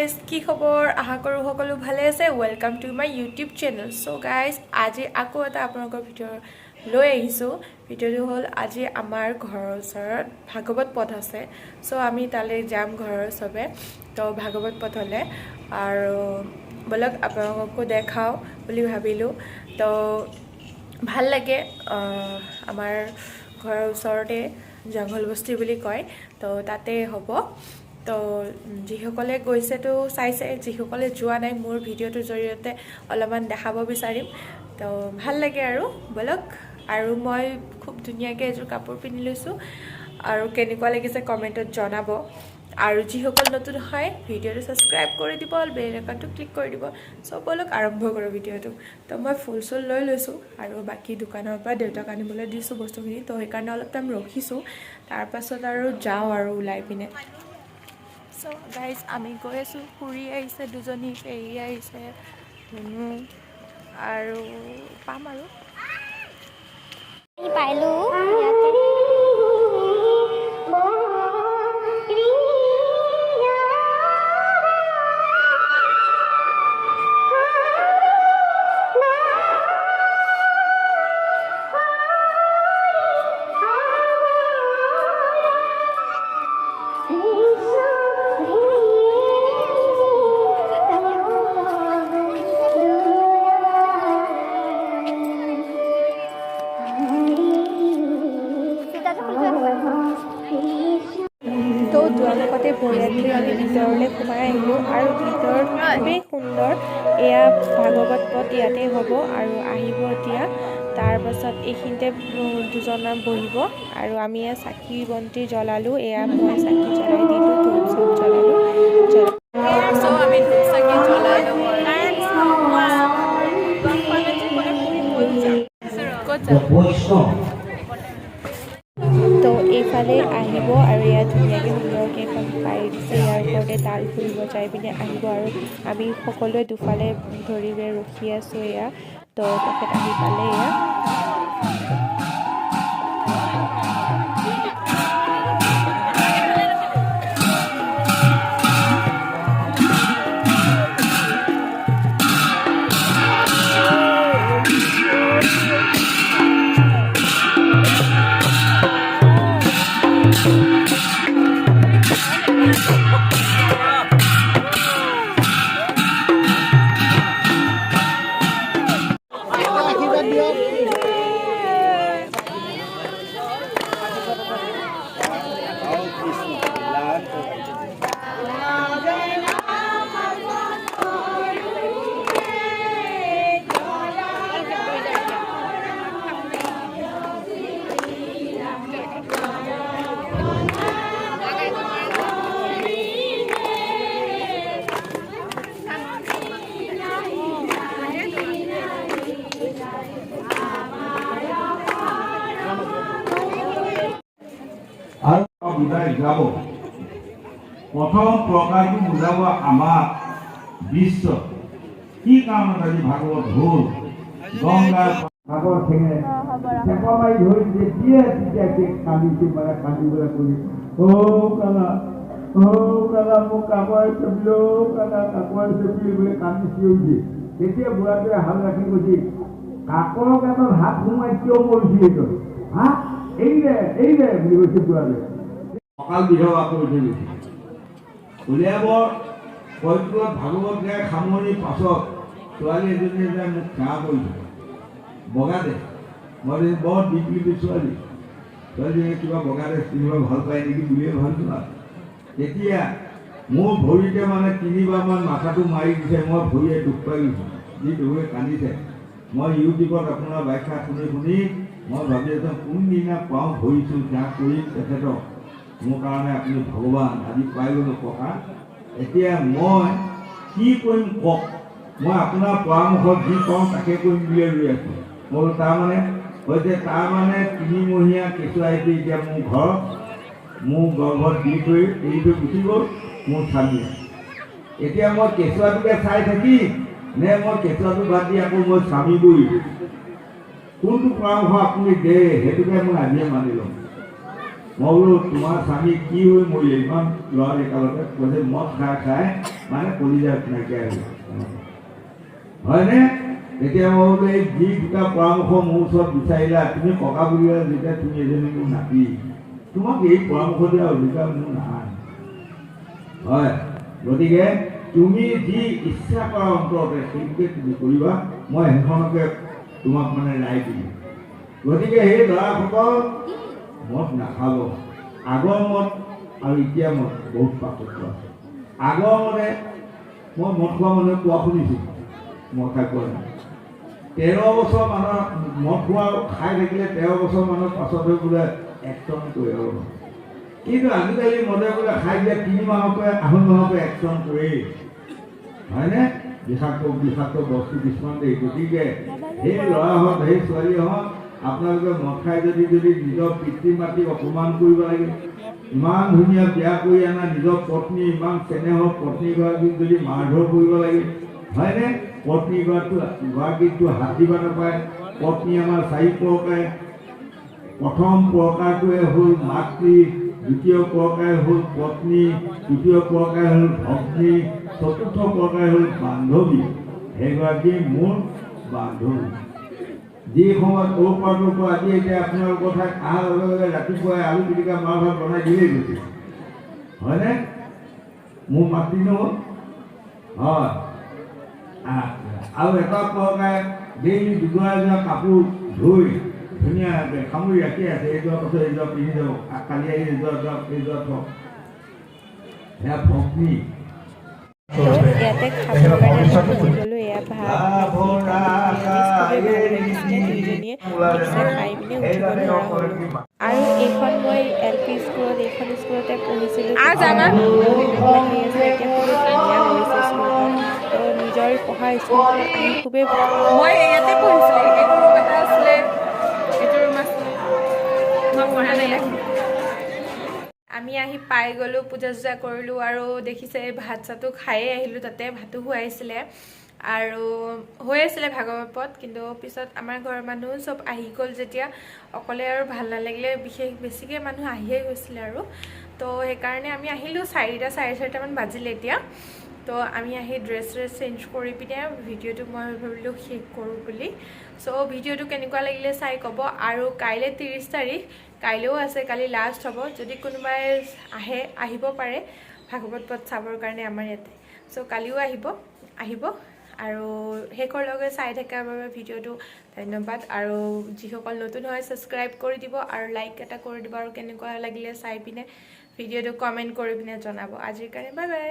Guys কি খবৰ? আশা কৰোঁ সকলো ভালে আছে। Welcome to my YouTube channel so' guys আজি আকৌ এটা আপোনালোকৰ ভিডিঅ' লৈ আহিছোঁ। ভিডিঅ'টো হ'ল আজি আমাৰ ঘৰৰ ওচৰত ভাগৱত পথ আছে। চ' আমি তালৈ যাম ঘৰৰ চবে। তো ভাগৱত পথলৈ। আৰু ব'লক আপোনালোককো দেখাওঁ বুলি ভাবিলোঁ। তো ভাল লাগে আমাৰ ঘৰৰ ওচৰতে জংঘল বস্তি বুলি কয়। তো তাতে হ'ব। তো যিসকলে গৈছেতো চাইছে, যিসকলে যোৱা নাই মোৰ ভিডিঅ'টোৰ জৰিয়তে অলপমান দেখাব বিচাৰিম। তো, ভালো লাগে আৰু ব'লক। আৰু মই খুব ধুনীয়াকৈ এযোৰ কাপোৰ পিন্ধি লৈছোঁ আৰু কেনেকুৱা লাগিছে কমেণ্টত জনাব। আৰু যিসকল নতুন হয়, ভিডিঅ'টো ছাবস্ক্ৰাইব কৰি দিব, বেল আইকনটো ক্লিক কৰি দিব। চ' ব'লক আৰম্ভ কৰোঁ ভিডিঅ'টো। তো, মই ফুল চুল লৈ লৈছোঁ আৰু বাকী দোকানৰ পৰা দেউতাক আনিবলৈ দিছোঁ বস্তুখিনি। তো, সেইকাৰণে অলপ টাইম ৰখিছোঁ। তাৰপাছত আৰু যাওঁ আৰু ওলাই পিনে। চ' গাইজ আমি গৈ আছোঁ খুৰী আহিছে দুজনী পেহী আহিছে ধুনু আৰু পাম আৰু। আমি সোমাই আহিলোঁ আৰু ভিতৰত খুবেই সুন্দৰ এয়া ভাগৱত পথ ইয়াতে হ'ব আৰু আহিব এতিয়া। তাৰপাছত এইখিনিতে দুজনমান বহিব আৰু আমি এয়া চাকি বন্তি জ্বলালোঁ এয়া মই চাকি জ্বলাই দিলোঁ ধূপ চুপ জ্বলালোঁ তো এইফালে আহিব আৰু তাল ফুল বজাই পিনে আহিব আৰু আমি সকলোৱে দুফালে ধৰি ৰখি আছোঁ এয়া। তো তেখেত আহি পালে এয়া। যাব। প্ৰথম প্ৰকাৰটো বুজাব বিশ্ব। কি কাৰণত আজি ভাগৱত হ'ল? চেপা অ কালা কালা কালা তেতিয়া বুঢ়াটোৱে হাত ৰাখি কৈছে কাকৰ গাঁতত হাত সোমাই কিয় মৰিছে এইটো এই দে এই দে, বুলি কৈছে বুঢ়াটোৱে। বিধৱা কৰি থৈ গৈছে। উলিয়াব পবিত্ৰত ভাগৱত গাই সামৰণিৰ পাছত ছোৱালী এজনীয়ে যে মোক সেৱা কৰিছে। বগা দে মই যে বৰ দীপলিপি ছোৱালী। ছোৱালীজনীয়ে কিবা বগা ড্ৰেছ পিন্ধিব ভাল পায় নেকি বুলিয়ে ভাবিছোঁ আৰু। তেতিয়া মোৰ ভৰিতে মানে তিনিবাৰমান মাথাটো মাৰি দিছে। মই ভৰিয়ে দুখ পাই গৈছোঁ। যি দুখে কান্দিছে। মই ইউটিউবত আপোনাৰ ব্যাখ্যা শুনি শুনি মই ভাবি আছোঁ কোনদিনা পাওঁ ভৰিছোঁ যাক কৰিম তেখেতক। মোৰ কাৰণে আপুনি ভগৱান আজি পাই গ'লোঁ ককা এতিয়া মই কি কৰিম কওক? মই আপোনাৰ পৰামৰ্শত যি কওঁ তাকে কৰিম বুলিয়ে ৰৈ আছোঁ। বোলো তাৰমানে হৈছে তাৰমানে তিনিমহীয়া কেঁচুৱাইটি এতিয়া মোৰ ঘৰত মোৰ গৰ্ভত দি থৈ এৰি থৈ গুচি গ'ল মোৰ স্বামীয়ে। এতিয়া মই কেঁচুৱাটোকে চাই থাকি নে মই কেঁচুৱাটো বাদ দি আকৌ মই স্বামী গৈ কোনটো পৰামৰ্শ আপুনি দিয়ে সেইটোকে মই আজিয়ে মানি ল'ম। বোলো তোমাৰ স্বামী কি হৈ মৰিলে ইমান ল'ৰা ডেকালতে কৈছে মদ খাই খাই মানে কলিজা নাইকিয়া হৈ গ'ল। হয়নে? এতিয়া মই বোলো এই যি দুটা পৰামৰ্শ মোৰ ওচৰত বিচাৰিলা তুমি ককা বুলিলে যেতিয়া তুমি এজনী মোৰ নাতি তোমাক এই পৰামৰ্শ দিয়া অধিকাৰ মোৰ নাই। হয় গতিকে তুমি যি ইচ্ছা কৰা অন্তৰতে সেইটোকে তুমি কৰিবা মই সেইখনকে তোমাক মানে ৰায় দিম। গতিকে সেই ল'ৰাসকল মদ নাখাব আগৰ মদ আৰু এতিয়া মদ বহুত পাৰ্থক্য আছে। আগৰ মতে মই মদ খোৱা মানুহে কোৱা শুনিছোঁ মই খাই পোৱা নাই। তেৰ বছৰ মানৰ মদ খোৱা খাই থাকিলে তেৰ বছৰ মানৰ পাছতহে বোলে একটন কৰে আৰু। কিন্তু আজিকালি মদে বোলে খাই দিয়ে তিনি মাহৰ আঢ়ৈ মাহৰ একটন কৰেই হয়নে? বিষাক্ত বিষাক্ত বস্তু কিছুমান দেই। গতিকে সেই ল'ৰাহঁত সেই ছোৱালীহঁত আপোনালোকে মদ খাই যদি যদি নিজৰ পিতৃ মাতৃক অপমান কৰিব লাগে ইমান ধুনীয়া বিয়া কৰি অনা নিজৰ পত্নী ইমান চেনেহৰ পত্নীগৰাকীক যদি মাৰধৰ কৰিব লাগে হয়নে? পত্নীগৰাকী গৰাকীকটো হাত দিব নাপায় পত্নী আমাৰ চাৰি প্ৰকাৰে প্ৰথম প্ৰকাৰটোৱে হ'ল মাতৃ দ্বিতীয় প্ৰকাৰ হ'ল পত্নী তৃতীয় প্ৰকাৰ হ'ল ভগ্নী চতুৰ্থ প্ৰকাৰ হ'ল বান্ধৱী। সেইগৰাকী মোৰ বান্ধৱী। যি সময়ত ঔ পাতৰ পৰা আজি এতিয়া আপোনালোকৰ ঠাইত অহাৰ লগে লগে ৰাতিপুৱাই আলু পিটিকা মাৰ ভাত বনাই দিলেই গৈছে হয়নে মোৰ মাতৃ নহ'ল হয় আৰু এটা প্ৰকাৰে ডেইলি দুডৰা এযোৰা কাপোৰ ধুই ধুনীয়াকৈ সামৰি ৰাখি আছে এইযোৰা পাছত এইযোৰা পিন্ধি যাব কালি আহি এইযোৰা যোৱা এইযোৰা থওক সেয়া ভগ্নী ইয়াতে মই এয়া ভাত দুইজনীয়ে খাই পিনে উঠিব নোৱাৰা হ'লোঁ আৰু এইখন মই এল পি স্কুলত এইখন স্কুলতে পঢ়িছিলোঁ এতিয়া খুবেই ধুনীয়া হৈছে স্কুলখন তো নিজৰ পঢ়া স্কুলখন আহি খুবেই মই ইয়াতে পঢ়িছিলোঁ এইটো ৰুম এটা আছিলে। এইটো ৰুম আছিলে। মই পঢ়া নাই। আমি আহি পাই গ'লোঁ পূজা চূজা কৰিলোঁ আৰু দেখিছে ভাত চাতো খায়ে আহিলোঁ তাতে ভাতো খুৱাইছিলে। আৰু হৈ আছিলে ভাগৱত কিন্তু পিছত আমাৰ ঘৰৰ মানুহ চব আহি গ'ল যেতিয়া। অকলে আৰু ভাল নালাগিলে বিশেষ বেছিকৈ মানুহ আহিয়ে গৈছিলে আৰু। তো সেইকাৰণে আমি আহিলোঁ চাৰিটা চাৰে চাৰিটামান বাজিলে এতিয়া। তো আমি আহি ড্ৰেছ চ্ৰেছ চেঞ্জ কৰি পিনে ভিডিঅ'টো মই ভাবিলোঁ শেষ কৰোঁ বুলি। চ' ভিডিঅ'টো কেনেকুৱা লাগিলে চাই ক'ব। আৰু কাইলৈ ত্ৰিছ তাৰিখ কাইলৈও আছে কালি লাষ্ট হ'ব। যদি কোনোবাই আহে আহিব পাৰে ভাগৱত পথ চাবৰ কাৰণে আমাৰ ইয়াতে। চ' কালিও আহিব আহিব। আৰু শেষৰ লগে চাই থকাৰ বাবে ভিডিঅ'টো, ধন্যবাদ। আৰু যিসকল নতুন হয় ছাবস্ক্ৰাইব কৰি দিব আৰু লাইক এটা কৰি দিব আৰু কেনেকুৱা লাগিলে চাই পিনে ভিডিঅ'টো কমেণ্ট কৰি পিনে জনাব। আজিৰ কাৰণে বাই বাই